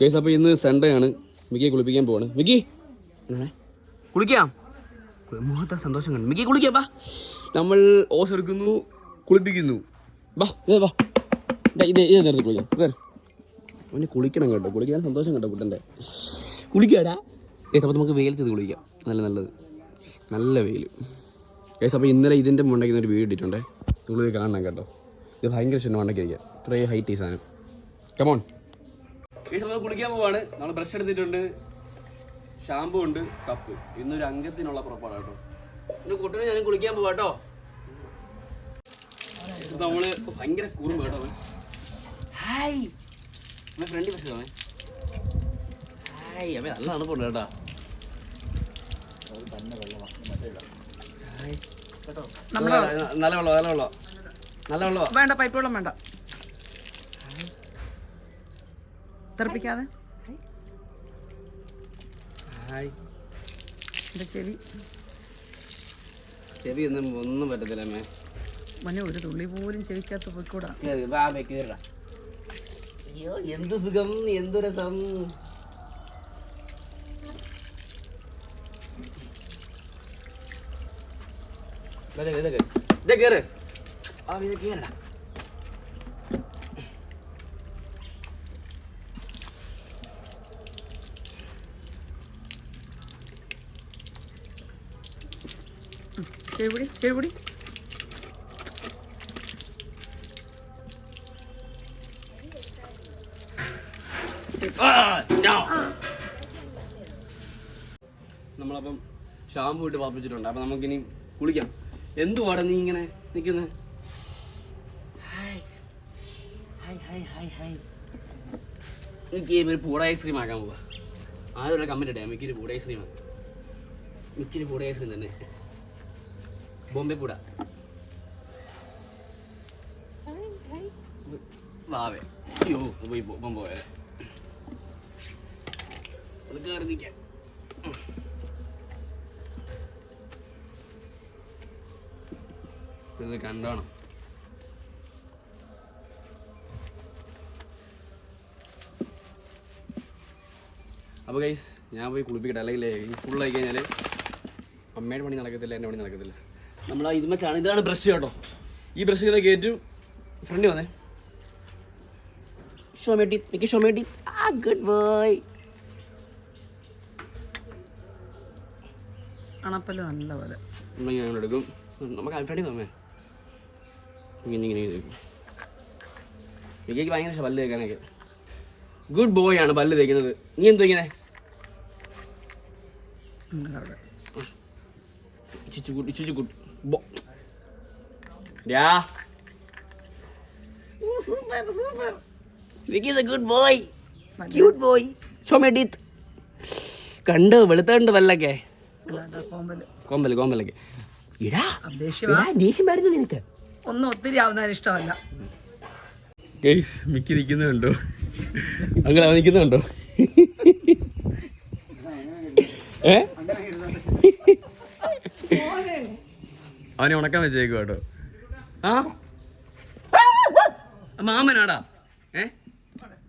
Case അപ്പോൾ ഇന്ന് Sunday ആണ്. മിക്കിയെ കുളിപ്പിക്കാൻ പോവാണ്. മിക്കി? കുളിക്കാം? മുഖത്തെ സന്തോഷം കണ്ടു. മിക്കി കുളിക്കാം വാ. നമ്മൾ ഓസ് എടുക്കുന്നു കുളിപ്പിക്കുന്നു. ഇതേ ഇത് ഇത് നേരത്തെ കുളിക്കാം. കയറി അവന് കുളിക്കണം കേട്ടോ. കുളിക്കാൻ സന്തോഷം കേട്ടോ കുട്ടന്റെ. കുളിക്കാടാ. കേസ് അപ്പോൾ നമുക്ക് വെയിലത്ത് കുളിക്കാം. നല്ല നല്ലത്. നല്ല വെയിൽ. കേസ് അപ്പോൾ ഇന്നലെ ഇതിന്റെ മുണ്ടയ്ക്കുന്ന ഒരു വീഡിയോ ഇട്ടിട്ടുണ്ടേ. നിങ്ങൾ കാണണം കേട്ടോ. ഇത് ഭയങ്കര ഇഷ്ടം മണ്ടയ്ക്ക് ഇരിക്കുക ഇത്രയും ഹൈറ്റ് ഈ സാധനം. കമോൺ ഈ സമയം കുളിക്കാൻ പോവാണ്. നമ്മൾ ബ്രഷ് എടുത്തിട്ടുണ്ട്. ഷാമ്പു ഉണ്ട് കപ്പ് ഇന്നൊരു അംഗത്തിനുള്ള പുറപ്പാടാണ് കേട്ടോ. ഇന്ന് കുട്ടനെ ഞാൻ കുളിക്കാൻ പോവാ കേട്ടോ. ഇത് നമ്മൾ ഭയങ്കര കുറുമ്പ് കേട്ടോ ഹായ് അവൻ ഫ്രണ്ട് ബസ് അവൻ ഹായ് അവൻ നല്ല തണുപ്പുണ്ട് കേട്ടോ. നല്ല വെള്ളം നല്ല വെള്ളം. നല്ല വെള്ളം. വേണ്ട പൈപ്പ് വെള്ളം വേണ്ട. തെറിപ്പിക്കാതെ? ഹായ്. എന്റെ ചെവി? ചെവി ഒന്നും ഒന്നും പറ്റത്തില്ല മേ മനെ ഒരു തുള്ളി പോലും ചെവിക്കകത്ത് പോയിക്കൂടാ. അയ്യോ എന്ത് സുഖം എന്ത് രസം. ഇതാ, ഇതൊക്കെ ഇതാ, ഇതാ ആ ഇത് കേറടാ ചെവിടി ചെവിടി നമ്മളപ്പം ഷാമ്പു ഇട്ട് പാപ്പിച്ചിട്ടുണ്ട് അപ്പം നമുക്കിനി കുളിക്കാം. എന്തുവാടാ നീ ഇങ്ങനെ നിൽക്കുന്നത് എനിക്ക് ഒരു പൂട ഐസ്ക്രീം ആക്കാൻ പോവാ. ആദ്യം ഒരു ഇടയാ ഇടേ മിക്കൊരു പൂട ഐസ്ക്രീം മിക്കൊരു പൂട ഐസ്ക്രീം തന്നെ. ബോംബെ പൂട. വാവേ. അയ്യോ പോയി പോകാൻ പോയാലേ ഒന്ന് കയറി നിൽക്കാം ഇത് കണ്ടോണം. അപ്പോൾ ഗൈസ് ഞാൻ പോയി കുളിപ്പിക്കട്ടെ. അല്ലെങ്കിൽ ഫുള്ളായി കഴിഞ്ഞാൽ അമ്മയുടെ പണി നടക്കത്തില്ല എന്റെ പണി നടക്കത്തില്ല. നമ്മൾ ആ ഇതുമ്മ ചാണ ഇതാണ് ബ്രഷ് കേട്ടോ. ഈ ബ്രഷ് ഇങ്ങനെ കയറ്റും ഫ്രണ്ട് വന്നേ. ഷോമേട്ടി എനിക്ക് ഷോമേട്ടി ആ ഗുഡ് ബോയ് അണപ്പൽ നല്ല പോലെ. അങ്ങനെ എടുക്കും. നമുക്ക് അൽഫാണ്ടി തന്നേ ഇങ്ങനെ ഇങ്ങനെ തേക്കും എനിക്ക് ഭയങ്കര ഇഷ്ടം പല്ല് തേക്കാനൊക്കെ. ഗുഡ് ബോയ് ആണ് പല്ല് തേക്കുന്നത്. നീ എന്തോ ഇങ്ങനെ ഇച്ചിച്ചു കുട്ടി ഇച്ചിച്ചു കുട്ടി super super Vicky is a good boy cute boy show my teeth കണ്ടു വെളുത്തുണ്ട് അല്ലാതെ കോമ്പൽ. കോമ്പൽ കോമ്പലൊക്കെ ഇടാ, ദേഷ്യം വരുന്നു നിനക്ക്. ഒന്നും ഒത്തിരി ആവുന്നതിന് ഇഷ്ടമല്ല. ഗൈസ് മിക്കി നിൽക്കുന്നുണ്ടോ അങ്ങനെ അവൻ നിൽക്കുന്നുണ്ടോ ഏ? അവനെ ഉണക്കാൻ വെച്ചേക്കും കേട്ടോ. ആ? മാമനാടാ. ഏ?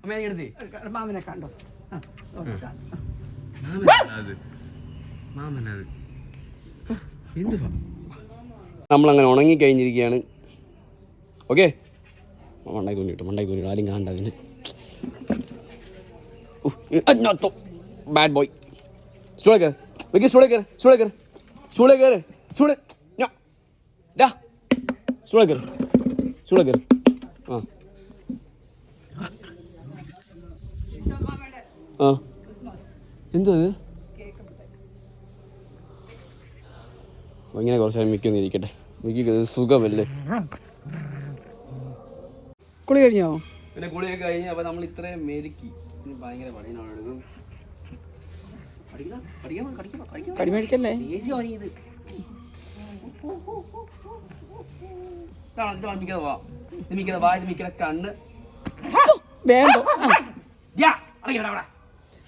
അമ്മ എടുത്തി. മാമനെ കണ്ടോ. മാമനത് എന്തുവാ? നമ്മളങ്ങനെ ഉണങ്ങി കഴിഞ്ഞിരിക്കുകയാണ് ഓക്കെ മണ്ടായി തോന്നിട്ടു മണ്ടായി തോന്നിട്ടു ആരും കാണണ്ട അതിന്. ബാഡ് ബോയ് സ്റ്റൂളെ കയറ്. വെക്കി സ്റ്റൂളെ കയറ് സ്റ്റൂളെ കയറ്. സ്റ്റൂളെ കയറ് സ്റ്റൂളെ ഡാ സ്റ്റൂളെ കയറ് സ്റ്റൂളെ കയറ് ആ. ആ ഇത്? അപ്പൊ ഇങ്ങനെ കുറച്ച് നേരം മിക്കൊന്നും ഇരിക്കട്ടെ. മിക്ക സുഖമല്ലേ? കുളി കഴിഞ്ഞോ? പിന്നെ കുളിയൊക്കെ കഴിഞ്ഞ് അപ്പൊ നമ്മൾ ഇത്രയും മെരുക്കി. ഭയങ്കര പണിയാണ് എടുക്കും കടിമേടിക്കല്ലേ ഇത് വാ ഇത് മിക്കത വാ ഇത് മിക്കത കണ്ണ്.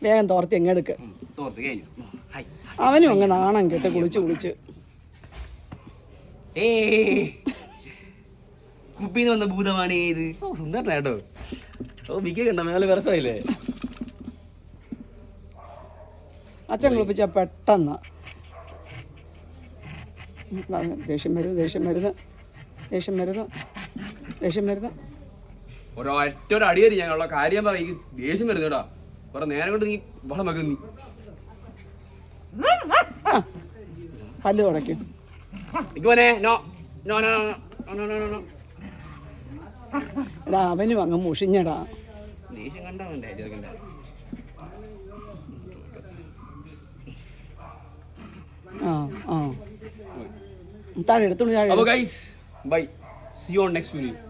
വേഗം തോർത്തി എങ്ങെടുക്ക് തോർത്ത് കഴിഞ്ഞു. അവനും അങ്ങ് നാണം കേട്ട് കുളിച്ച് കുളിച്ച്. കുപ്പിന്ന് വന്ന ഭൂതമാണ് ഏത്? ഓ സുന്ദരനാ കേട്ടോ. ഓ മിക്ക കണ്ട? നല്ല വിരസമായില്ലേ അച്ഛൻ കുളിപ്പിച്ച പെട്ടെന്ന്. ദേഷ്യം വരുന്നു ദേഷ്യം വരുന്നു ദേഷ്യം വരുന്ന. ദേഷ്യം വരുന്ന. ഒരൊറ്റൊരു അടിയറി ഞങ്ങളുള്ള കാര്യം പറയും ദേഷ്യം വരുന്നടാ കുറെ നേരം കൊണ്ട് നീ വളമൊക്കെ നീ. പല്ല് തുടക്കും എടാ അങ്ങ് മുഷിഞ്ഞടാ. ആ ആ. താഴെ എടുത്തോളൂ താഴെ Bye. See you on next video.